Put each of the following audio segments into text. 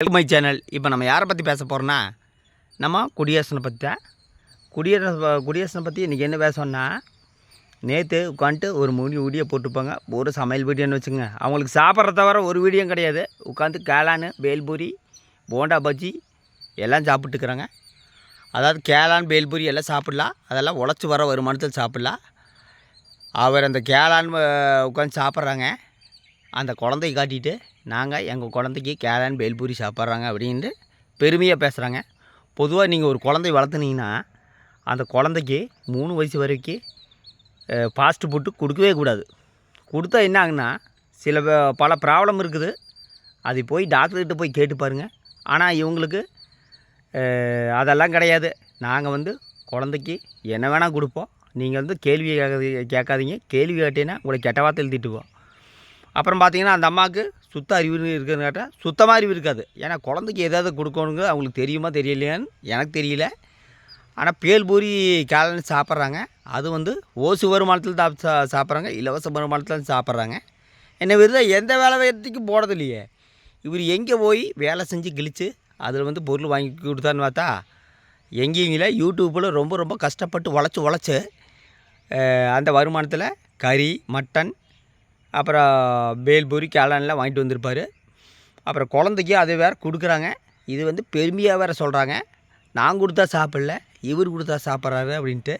Welcome my channel இப்போ நம்ம யாரை பற்றி பேச போகிறோன்னா நம்ம குடியரசனை பற்றி தான். குடியரசு குடியரசனை பற்றி இன்றைக்கி என்ன பேசணும்னா நேற்று உட்காந்துட்டு ஒரு மூணு வீடியோ போட்டுப்பாங்க. ஒரு சமையல் வீடியோன்னு வச்சுங்க அவங்களுக்கு சாப்பிட்ற தவிர ஒரு வீடியோ கிடையாது. உட்காந்து கேளான் பேல்பூரி போண்டா பஜ்ஜி எல்லாம் சாப்பிட்டுக்கிறாங்க. அதாவது கேளான் பேல்பூரி எல்லாம் சாப்பிட்லாம். அதெல்லாம் உழைச்சி வர வருமானத்தில் சாப்பிட்லாம். அவர் அந்த கேளான் உட்காந்து சாப்பிட்றாங்க. அந்த குழந்தைய காட்டிட்டு நாங்கள் எங்கள் குழந்தைக்கு கேளான் பேல்பூரி சாப்பிட்றாங்க அப்படின்ட்டு பெருமையாக பேசுகிறாங்க பொதுவாக நீங்கள் ஒரு குழந்தை வளர்த்துனீங்கன்னா அந்த குழந்தைக்கு மூணு வயசு வரைக்கும் ஃபாஸ்ட்டு ஃபுட்டு கொடுக்கவே கூடாது. கொடுத்தா என்ன ஆகுன்னா சில பல ப்ராப்ளம் இருக்குது. அது போய் டாக்டர்கிட்ட போய் கேட்டு பாருங்கள் ஆனால் இவங்களுக்கு அதெல்லாம் கிடையாது. நாங்கள் வந்து குழந்தைக்கு என்ன வேணால் கொடுப்போம். நீங்கள் வந்து கேள்வி கேட்காதீங்க கேட்காதீங்க கேள்வி கேட்டீங்கன்னா உங்களை கெட்ட வார்த்தை எழுதிட்டுவோம் அப்புறம் பார்த்தீங்கன்னா அந்த அம்மாவுக்கு சுத்த அறிவு இருக்குதுன்னு கேட்டால் சுத்தமாக அறிவு இருக்காது. ஏன்னா குழந்தைக்கு எதாவது கொடுக்கணுங்க அவங்களுக்கு தெரியுமா தெரியலையான்னு எனக்கு தெரியல. ஆனால் பேல்பூரி கேலன்னு சாப்பிட்றாங்க. அது வந்து ஓசு வருமானத்தில் தான் சா சாப்பிட்றாங்க இலவச வருமானத்தில் சாப்பிட்றாங்க. என்ன விருதா எந்த வேலை வெட்டிக்கும் போகிறது இல்லையே இவர் எங்கே போய் வேலை செஞ்சு கிழித்து அதில் வந்து பொருள் வாங்கி கொடுத்தான்னு பார்த்தா எங்கேயும் இல்லை. யூடியூப்பில் ரொம்ப ரொம்ப கஷ்டப்பட்டு உழைச்சி உழைச்சி அந்த வருமானத்தில் கறி மட்டன் அப்புறம் பேல்பூரி கேளான்லாம் வாங்கிட்டு வந்திருப்பார். அப்புறம் குழந்தைக்கு அது வேறு கொடுக்குறாங்க. இது வந்து பெருமையாக வேறு சொல்கிறாங்க நான் கொடுத்தா சாப்பிடல இவர் கொடுத்தா சாப்பிட்றாரு அப்படின்ட்டு.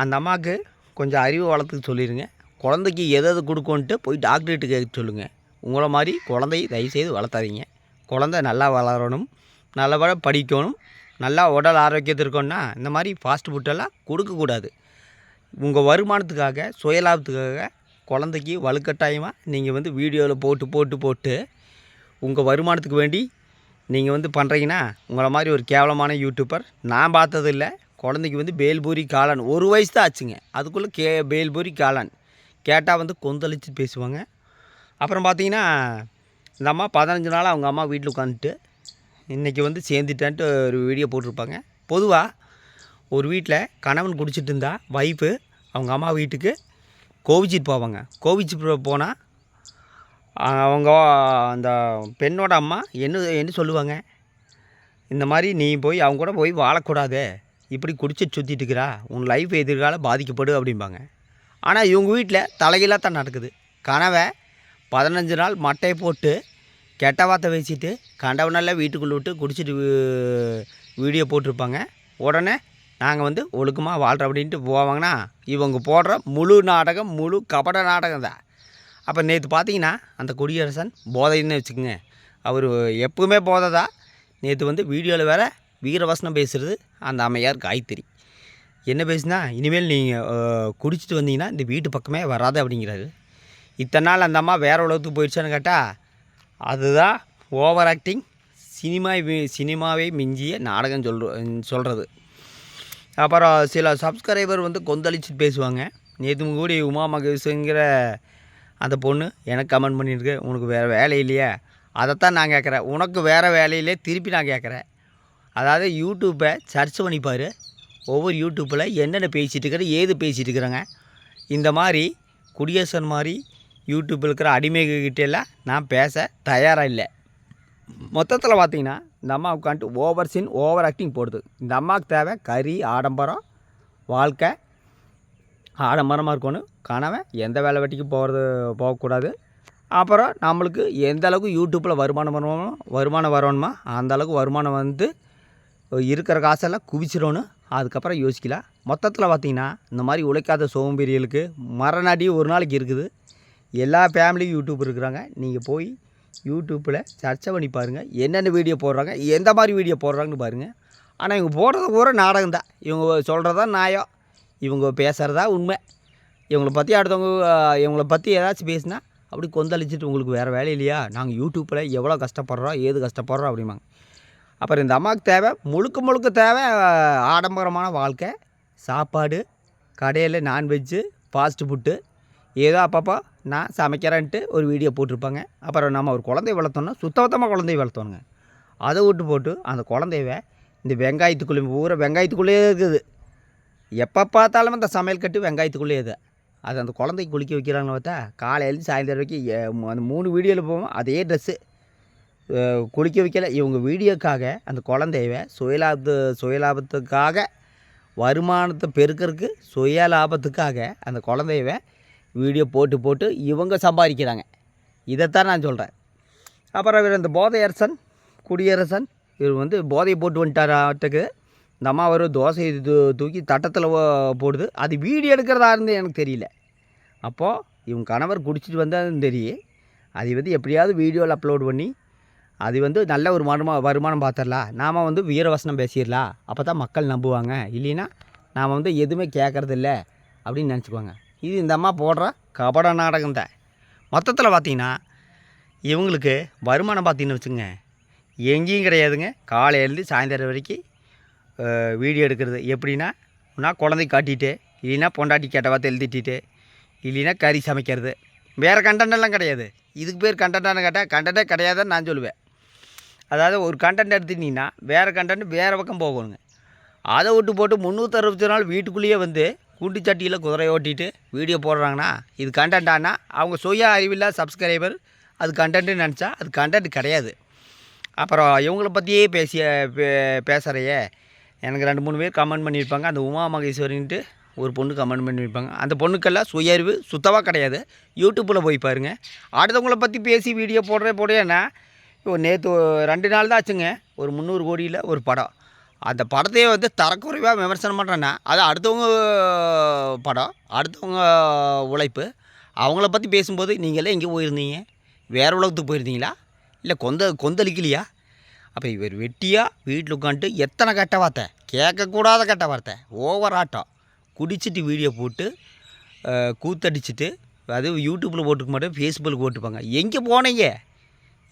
அந்த அம்மாவுக்கு கொஞ்சம் அறிவு வளர்த்துக்க சொல்லிடுங்க குழந்தைக்கு எது எது கொடுக்கோன்ட்டு போய் டாக்டர்கிட்ட கேட்க சொல்லுங்கள் உங்களை மாதிரி குழந்தை தயவுசெய்து வளர்த்தாதீங்க. குழந்தை நல்லா வளரணும் நல்லபட படிக்கணும் நல்லா உடல் ஆரோக்கியத்தில் இருக்கணும்னா இந்த மாதிரி ஃபாஸ்ட் ஃபுட்டெல்லாம் கொடுக்கக்கூடாது. உங்கள் வருமானத்துக்காக சுயலாபத்துக்காக குழந்தைக்கு வலுக்கட்டாயமாக நீங்கள் வந்து வீடியோவில் போட்டு போட்டு போட்டு உங்கள் வருமானத்துக்கு வேண்டி நீங்கள் வந்து பண்ணுறீங்கன்னா உங்களை மாதிரி ஒரு கேவலமான யூடியூப்பர் நான் பார்த்ததில்ல. குழந்தைக்கு வந்து பேல்பூரி காளான். ஒரு வயசு தான் ஆச்சுங்க. அதுக்குள்ளே கே பேல்பூரி காளான். கேட்டால் வந்து கொந்தளிச்சு பேசுவாங்க. அப்புறம் பார்த்தீங்கன்னா இந்த அம்மா பதினஞ்சு நாள் அவங்க அம்மா வீட்டில் உட்காந்துட்டு இன்றைக்கி வந்து சேர்ந்துட்டான்ட்டு ஒரு வீடியோ போட்டிருப்பாங்க. பொதுவாக ஒரு வீட்டில் கணவன் குடிச்சிட்டு இருந்தால் ஒய்ஃபு அவங்க அம்மா வீட்டுக்கு கோவிச்சிட்டு போவாங்க. கோவிச்சு போனால் அவங்க அந்த பெண்ணோட அம்மா என்ன என்ன சொல்லுவாங்க? இந்த மாதிரி நீ போய் அவங்க கூட போய் வாழக்கூடாது. இப்படி குடிச்சு சுற்றிட்டு இருக்கிறா. உன் லைஃப் எதிர்கால பாதிக்கப்படு அப்படிம்பாங்க. ஆனால் இவங்க வீட்டில் தலைகீழாக தான் நடக்குது. கனவை பதினஞ்சு நாள் மட்டையை போட்டு கெட்ட வார்த்தை வச்சுட்டு கண்டவனெல்லாம் வீட்டுக்குள்ளே விட்டு குடிச்சிட்டு வீ- வீடியோ போட்டிருப்பாங்க. உடனே நாங்கள் வந்து ஒழுக்கமாக வாழ்கிற அப்படின்ட்டு போவாங்கன்னா இவங்க போடுற முழு நாடகம் முழு கபட நாடகம் தான். அப்போ நேற்று பார்த்தீங்கன்னா அந்த குடியரசன் போதைன்னு வச்சுக்கோங்க. அவர் எப்பவுமே போதை தான் நேற்று வந்து வீடியோவில் வேறு வீரவசனம் பேசுகிறது அந்த அம்மையார் காயத்ரி. என்ன பேசுனா இனிமேல் நீங்கள் குடிச்சிட்டு வந்தீங்கன்னா இந்த வீட்டு பக்கமே வராது அப்படிங்கிறாரு. இத்தனை நாள் அந்த அம்மா வேறு உலகத்துக்கு போயிடுச்சான்னு கேட்டால் அதுதான் ஓவர் ஆக்டிங் சினிமா சினிமாவை மிஞ்சிய நாடகம் சொல் சொல்கிறது அப்புறம் சில சப்ஸ்கிரைபர் வந்து கொந்தளிச்சு பேசுவாங்க. நேற்று கூடி உமா மகேஷுங்கிற அந்த பொண்ணு எனக்கு கமெண்ட் பண்ணியிருக்கு. உனக்கு வேறு வேலை இல்லையா. அதைத்தான் நான் கேட்குறேன் உனக்கு வேறு வேலையிலே திருப்பி நான் கேட்குறேன் அதாவது யூடியூப்பை சர்ச் பண்ணிப்பார் ஒவ்வொரு யூடியூப்பில் என்னென்ன பேசிகிட்டு இருக்கிற ஏது பேசிகிட்டு இருக்கிறாங்க. இந்த மாதிரி குடியரசன் மாதிரி யூடியூப்பில் இருக்கிற அடிமைகிட்ட எல்லாம் நான் பேச தயாராக இல்லை. மொத்தத்தில் பார்த்தீங்கன்னா இந்த அம்மா உட்காந்துட்டு ஓவர் சீன் ஓவர் ஆக்டிங் போடுது. இந்த அம்மாவுக்கு தேவை கறி ஆடம்பரம் வாழ்க்கை ஆடம்பரமாக இருக்கணும். கணவன் எந்த வேலை வெட்டிக்கு போகிறது போகக்கூடாது. அப்புறம் நம்மளுக்கு எந்த அளவுக்கு யூடியூப்பில் வருமானம் வரணுமோ வருமானம் வரணுமா அந்த அளவுக்கு வருமானம் வந்து இருக்கிற காசெல்லாம் குவிச்சிடணும். அதுக்கப்புறம் யோசிக்கலாம். மொத்தத்தில் பார்த்திங்கன்னா இந்த மாதிரி உழைக்காத சோம்பேறிகளுக்கு மரணாடி ஒரு நாளைக்கு இருக்குது. எல்லா ஃபேமிலியும் யூடியூப் இருக்கிறாங்க. நீங்கள் போய் யூடியூப்பில் சர்ச்சை பண்ணி பாருங்கள் என்னென்ன வீடியோ போடுறாங்க எந்த மாதிரி வீடியோ போடுறாங்கன்னு பாருங்கள் ஆனால் இவங்க போடுறது பூரா நாடகம் தான். இவங்க சொல்கிறதா நியாயம். இவங்க பேசுகிறதா உண்மை. இவங்கள பற்றி அடுத்தவங்க இவங்களை பற்றி ஏதாச்சும் பேசினா அப்படி கொந்தளிச்சிட்டு உங்களுக்கு வேறு வேலை இல்லையா? நாங்கள் யூடியூப்பில் எவ்வளோ கஷ்டப்படுறோம் ஏது கஷ்டப்படுறோம் அப்படிம்பாங்க. அப்புறம் இந்த அம்மாவுக்கு தேவை முழுக்க முழுக்க தேவை ஆடம்பரமான வாழ்க்கை. சாப்பாடு கடையில் நான்வெஜ்ஜு ஃபாஸ்ட் ஃபுட்டு ஏதோ அப்பப்போ நான் சமைக்கிறேன்ட்டு ஒரு வீடியோ போட்டிருப்பாங்க. அப்புறம் நம்ம ஒரு குழந்தைய வளர்த்தோன்னா சுத்தபத்தமாக குழந்தைய வளர்த்தோணுங்க அதை விட்டு போட்டு அந்த குழந்தைய இந்த வெங்காயத்துக்குள்ளே பூரா வெங்காயத்துக்குள்ளேயே இருக்குது. எப்போ பார்த்தாலும் அந்த சமையல் கட்டு வெங்காயத்துக்குள்ளேயே இது. அது அந்த குழந்தைக்கு குளிக்க வைக்கிறாங்களோ பார்த்தா காலையிலேருந்து சாயந்தரம் வரைக்கும் அந்த மூணு வீடியோவில் போவோம் அதே ட்ரெஸ்ஸு குளிக்க வைக்கல. இவங்க வீடியோக்காக அந்த குழந்தையவ சுயலாபத்து சுயலாபத்துக்காக வருமானத்தை பெருக்கிறதுக்கு சுய லாபத்துக்காக அந்த குழந்தையவ வீடியோ போட்டு போட்டு இவங்க சம்பாதிக்கிறாங்க. இதைத்தான் நான் சொல்கிறேன் அப்புறம் இவர் இந்த போதையரசன் குடியரசன் இவர் வந்து போதையை போட்டு வந்துட்டாராட்டுக்கு இந்த அம்மா அவர் தோசை தூ தூக்கி தட்டத்தில் போடுது. அது வீடியோ எடுக்கிறதா இருந்து எனக்கு தெரியல. அப்போது இவங்க கணவர் குடிச்சிட்டு வந்தாலும் தெரியும் அதை வந்து எப்படியாவது வீடியோவில் அப்லோட் பண்ணி அது வந்து நல்ல ஒரு வருமா வருமானம் பார்த்துடலாம் நாம் வந்து வீரவசனம் பேசிடலாம் அப்போ தான் மக்கள் நம்புவாங்க. இல்லைன்னா நாம் வந்து எதுவுமே கேட்குறதில்ல அப்படின்னு நினச்சிக்குவாங்க. இது இந்த அம்மா போடுற கபட நாடகம் தான். மொத்தத்தில் பார்த்தீங்கன்னா இவங்களுக்கு வருமானம் பார்த்தீங்கன்னு வச்சுங்க எங்கேயும் கிடையாதுங்க. காலையிலேருந்து சாயந்தரம் வரைக்கும் வீடியோ எடுக்கிறது. எப்படின்னா நான் குழந்தை காட்டிட்டு இல்லைன்னா பொண்டாட்டி கேட்ட வார்த்தை எழுதிட்டிட்டு இல்லைன்னா கறி சமைக்கிறது. வேறு கண்டென்ட்டெல்லாம் கிடையாது. இதுக்கு பேர் கண்டென்ட்டானு கேட்டால் கண்டென்ட்டே கிடையாதுன்னு நான் சொல்லுவேன். அதாவது ஒரு கண்டென்ட் எடுத்துட்டிங்கன்னா வேறு கண்டென்ட் வேறு பக்கம் போகணுங்க. அதை விட்டு போட்டு முந்நூற்றறுபத்தி நாள் வீட்டுக்குள்ளேயே வந்து குண்டு சட்டியில் குதிரை ஓட்டிட்டு வீடியோ போடுறாங்கன்னா இது கண்டென்ட்டானா அவங்க சுய அறிவில்லா சப்ஸ்கிரைபர் அது கண்டென்ட்டுன்னு நினச்சா அது கண்டென்ட் கிடையாது. அப்புறம் இவங்கள பற்றியே பேசிய பே பேசுகிறையே எனக்கு ரெண்டு மூணு பேர் கமெண்ட் பண்ணியிருப்பாங்க. அந்த உமா மகேஸ்வரின்ட்டு ஒரு பொண்ணு கமெண்ட் பண்ணியிருப்பாங்க. அந்த பொண்ணுக்கெல்லாம் சுய அறிவு சுத்தமாக கிடையாது. யூடியூப்பில் போய் பாருங்கள் அடுத்தவங்கள பற்றி பேசி வீடியோ போடுறே போடுறேன்னா இப்போ நேற்று ரெண்டு நாள் தான் ஆச்சுங்க. ஒரு முந்நூறு கோடியில் ஒரு படம். அந்த படத்தையே வந்து தரக்குறைவாக விமர்சனம் பண்ணுறேன்னா அது அடுத்தவங்க படம் அடுத்தவங்க உழைப்பு. அவங்கள பற்றி பேசும்போது நீங்களே எங்கே போயிருந்தீங்க? வேறு உலகத்துக்கு போயிருந்தீங்களா? இல்லை கொந்த கொந்தளிக்கலையா? அப்போ இவர் வெட்டியாக வீட்டில் உட்காந்துட்டு எத்தனை கெட்ட வார்த்தை? கேட்கக்கூடாத கெட்ட வார்த்தை. ஓவர் ஆட்டம். குடிச்சிட்டு வீடியோ போட்டு கூத்தடிச்சிட்டு அது யூடியூப்பில் போட்டுக்க மாட்டேன் ஃபேஸ்புக்கில் போட்டுப்பாங்க. எங்கே போனீங்க?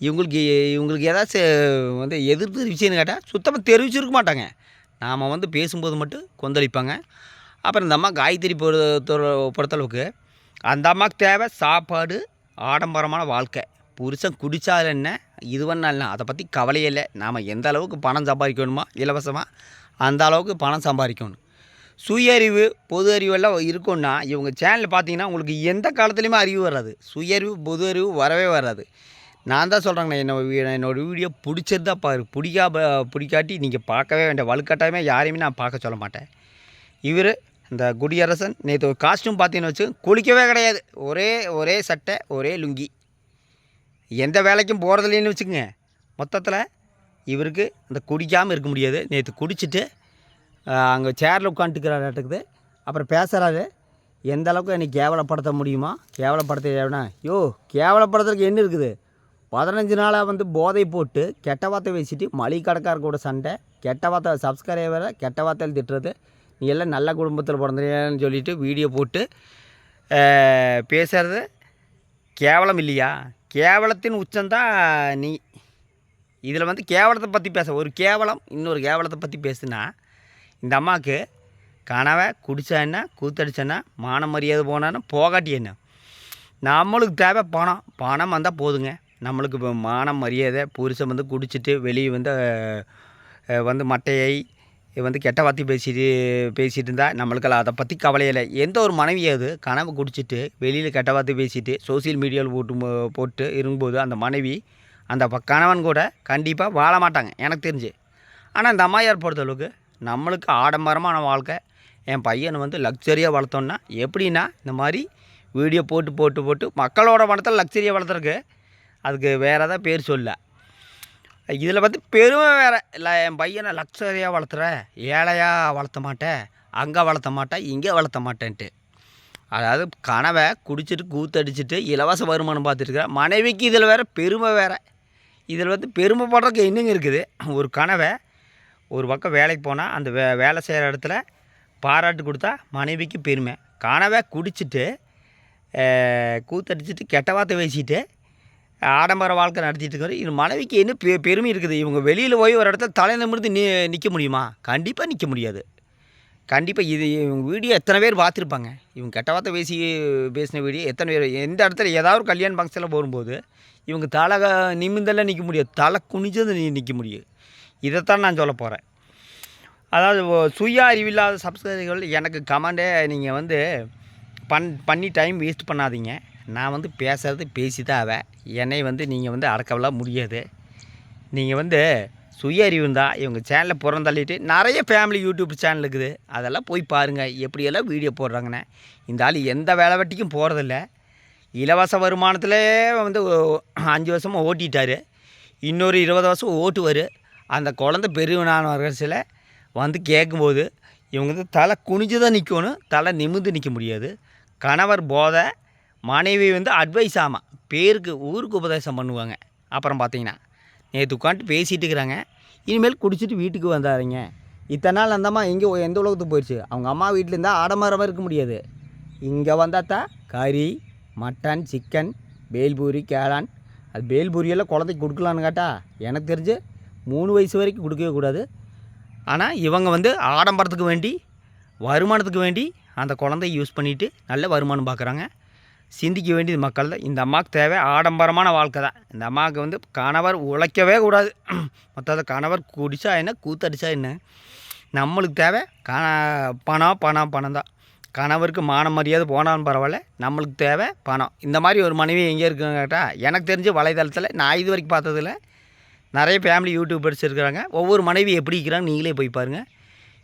இவங்களுக்கு இவங்களுக்கு ஏதாச்சும் வந்து எதிர்த்து விஷயம்னு கேட்டால் சுத்தமாக தெரிவிச்சிருக்க மாட்டாங்க. நாம் வந்து பேசும்போது மட்டும் கொந்தளிப்பாங்க. அப்புறம் இந்த அம்மா காய்கறி பொறுத்த பொறுத்தளவுக்கு அந்த அம்மாவுக்கு தேவை சாப்பாடு ஆடம்பரமான வாழ்க்கை. புருஷன் குடித்தால் என்ன இது பண்ணாலும் அதை பற்றி கவலையே இல்லை. நாம் எந்த அளவுக்கு பணம் சம்பாதிக்கணுமோ இலவசமாக அந்த அளவுக்கு பணம் சம்பாதிக்கணும். சுய அறிவு பொது அறிவெல்லாம் இருக்குன்னா இவங்க சேனல் பார்த்தீங்கன்னா உங்களுக்கு எந்த காலத்துலேயுமே அறிவு வராது. சுய அறிவு பொது அறிவு வரவே வராது. நான் தான் சொல்கிறேங்கண்ணா என்னோட என்னோட வீடியோ பிடிச்சிருந்தா பாரு. பிடிக்கா பிடிக்காட்டி நீங்கள் பார்க்கவே வேண்டாம். வலுக்கட்டாயமே யாரையுமே நான் பார்க்க சொல்ல மாட்டேன். இவர் இந்த குடியரசன் நேற்று ஒரு காஸ்ட்யூம் பார்த்தீங்கன்னு வச்சு குளிக்கவே கிடையாது. ஒரே ஒரே சட்டை ஒரே லுங்கி. எந்த வேலைக்கும் போகிறதில்லைன்னு வச்சுக்கோங்க. மொத்தத்தில் இவருக்கு அந்த குடிக்காமல் இருக்க முடியாது. நேற்று குடிச்சிட்டு அங்கே சேரில் உட்காந்துக்கிறாட்டுக்குது அப்புறம் பேசுகிறாரு எந்த அளவுக்கு என்னை கேவலப்படுத்த முடியுமா? கேவலப்படுத்த யோ கேவலப்படுத்துறதுக்கு என்ன இருக்குது? பதினஞ்சு நாளாக வந்து போதை போட்டு கெட்ட வார்த்தை பேசிட்டு மளிகை கடைக்கார கூட சண்டை. கெட்ட வார்த்தை சப்ஸ்கிரைபரை கெட்ட வார்த்தையில் திட்டுறது. நீ எல்லாம் நல்ல குடும்பத்தில் பிறந்தீங்கன்னு சொல்லிட்டு வீடியோ போட்டு பேசுகிறது கேவலம் இல்லையா? கேவலத்தின் உச்சம்தான் நீ. இதில் வந்து கேவலத்தை பற்றி பேச ஒரு கேவலம் இன்னொரு கேவலத்தை பற்றி பேசுனா இந்த அம்மாவுக்கு கனவை குடித்தா என்ன கூத்தடிச்சேன்னா மான மரியாதை போனான்னு போகாட்டி என்ன? நம்மளுக்கு தேவை பணம். பணம் வந்தால் போதுங்க. நம்மளுக்கு இப்போ மானம் மரியாதை புருஷன் வந்து குடிச்சிட்டு வெளியே வந்து வந்து மட்டையை வந்து கெட்ட வார்த்தை பேசிட்டு பேசிகிட்டு இருந்தால் நம்மளுக்கெல்லாம் அதை பற்றி கவலை இல்லை. எந்த ஒரு மனைவியாவது கனவு குடிச்சிட்டு வெளியில் கெட்ட வார்த்தை பேசிட்டு சோசியல் மீடியாவில் போட்டு போட்டு இருக்கும்போது அந்த மனைவி அந்த கணவன் கூட கண்டிப்பாக வாழ மாட்டாங்க எனக்கு தெரிஞ்சு. ஆனால் இந்த அம்மையார் பொறுத்தளவுக்கு நம்மளுக்கு ஆடம்பரமான வாழ்க்கை. என் பையனை வந்து லக்ஸரியாக வளர்த்தோன்னா எப்படின்னா இந்த மாதிரி வீடியோ போட்டு போட்டு போட்டு மக்களோட பணத்தில் லக்ஸரியாக வளர்த்துறக்கு அதுக்கு வேறு ஏதாவது பேர் சொல்ல. இதில் வந்து பெருமை வேறு. இல்லை என் பையனை லக்ஸரியாக வளர்த்துற ஏழையாக வளர்த்த மாட்டேன் அங்கே வளர்த்த மாட்டேன் இங்கே வளர்த்த மாட்டேன்ட்டு. அதாவது கனவை குடிச்சிட்டு கூத்தடிச்சிட்டு இலவச வருமானம் பார்த்துருக்குற மனைவிக்கு இதில் வேறு பெருமை வேறு. இதில் வந்து பெருமைப்படுறதுக்கு என்னங்க இருக்குது? ஒரு கனவை ஒரு பக்கம் வேலைக்கு போனால் அந்த வே வேலை செய்கிற இடத்துல பாராட்டு கொடுத்தா மனைவிக்கு பெருமை. கனவை குடிச்சிட்டு கூத்தடிச்சிட்டு கெட்ட வார்த்தை பேசிட்டு ஆடம்பர வாழ்க்கை நடத்திட்டு இருக்காரு. இது மனைவிக்கு என்ன பெ பெருமை இருக்குது? இவங்க வெளியில் போய் ஒரு இடத்துல தலை நிமிர்ந்து நி நிற்க முடியுமா? கண்டிப்பாக நிற்க முடியாது. கண்டிப்பாக இது இவங்க வீடியோ எத்தனை பேர் பார்த்துருப்பாங்க? இவங்க கெட்ட வார்த்தை பேசி பேசின வீடியோ எத்தனை பேர்? எந்த இடத்துல ஏதாவது ஒரு கல்யாண ஃபங்க்ஷனில் போகும்போது இவங்க தலை நிமிந்தெல்லாம் நிற்க முடியாது. தலை குனிஞ்சது நீ நிற்க முடியும் இதைத்தான் நான் சொல்ல போகிறேன் அதாவது சுய அறிவில்லாத சப்ஸ்கிரைபர்கள் எனக்கு கமெண்டே நீங்கள் வந்து பண் பண்ணி டைம் வேஸ்ட் பண்ணாதீங்க. நான் வந்து பேசுகிறது பேசி தான் ஆவேன். என்னை வந்து நீங்கள் வந்து அடக்கவெல்லாம் முடியாது. நீங்கள் வந்து சுய அறிவு இவங்க சேனலை புறந்தள்ளிட்டு நிறைய ஃபேமிலி யூடியூப் சேனல் இருக்குது. அதெல்லாம் போய் பாருங்கள் எப்படியெல்லாம் வீடியோ போடுறாங்கண்ணே இந்த ஆள் எந்த வேலை வெட்டிக்கும் போகிறதில்ல இலவச வருமானத்திலே வந்து அஞ்சு வருஷமாக ஓட்டிட்டார். இன்னொரு இருபது வருஷம் ஓட்டுவார். அந்த குழந்த பெரியவனான வருஷத்தில் வந்து கேட்கும்போது இவங்க வந்து தலை குனிஞ்சு தான் நிற்கணும் தலை நிமிர்ந்து நிற்க முடியாது. கணவர் போதை மனைவி வந்து அட்வைஸ் ஆமாம் பேருக்கு ஊருக்கு உபதேசம் பண்ணுவாங்க. அப்புறம் பார்த்தீங்கன்னா நேற்று உட்காந்துட்டு பேசிகிட்டு இருக்கிறாங்க. இனிமேல் குடிச்சிட்டு வீட்டுக்கு வந்தாருங்க இத்தனை நாள் அந்தம்மா இங்கே எங்கே எந்த உலகத்துக்கு போயிடுச்சு அவங்க அம்மா வீட்டில் இருந்தால் ஆடம்பரமாக இருக்க முடியாது. இங்கே வந்தால் தான் கறி மட்டன் சிக்கன் பேல்பூரி கேளான். அது பேல்பூரியெல்லாம் குழந்தைக்கு கொடுக்கலான்னு கேட்டா எனக்கு தெரிஞ்சு மூணு வயசு வரைக்கும் கொடுக்கவே கூடாது. ஆனால் இவங்க வந்து ஆடம்பரத்துக்கு வேண்டி வருமானத்துக்கு வேண்டி அந்த குழந்தைய யூஸ் பண்ணிவிட்டு நல்ல வருமானம் பார்க்குறாங்க சிந்திக்க வேண்டியது மக்கள் தான். இந்த அம்மாவுக்கு தேவை ஆடம்பரமான வாழ்க்கை தான். இந்த அம்மாவுக்கு வந்து கணவர் உழைக்கவே கூடாது. மொத்தத்தை கணவர் குடிச்சா என்ன கூத்தடிச்சா என்ன? நம்மளுக்கு தேவை க பணம் பணம் பணம் தான். கணவருக்கு மான மரியாதை போனாலும் பரவாயில்ல நம்மளுக்கு தேவை பணம். இந்த மாதிரி ஒரு மனைவி எங்கே இருக்குன்னு கேட்டால் எனக்கு தெரிஞ்ச வலைதளத்தில் நான் இது வரைக்கும் பார்த்ததில்ல. நிறைய ஃபேமிலி யூடியூபர்ஸ் இருக்கிறாங்க ஒவ்வொரு மனைவி எப்படி இருக்கிறாங்க நீங்களே போய் பாருங்கள்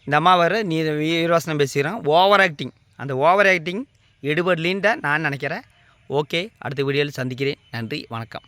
இந்த அம்மா வர நீ வீரவாசனம் பேசிக்கிறான். ஓவர் ஆக்டிங் அந்த ஓவர் ஆக்டிங் எடுபடலின்னு தான் நான் நினைக்கிறேன். ஓகே அடுத்த வீடியோவில் சந்திக்கிறேன். நன்றி வணக்கம்.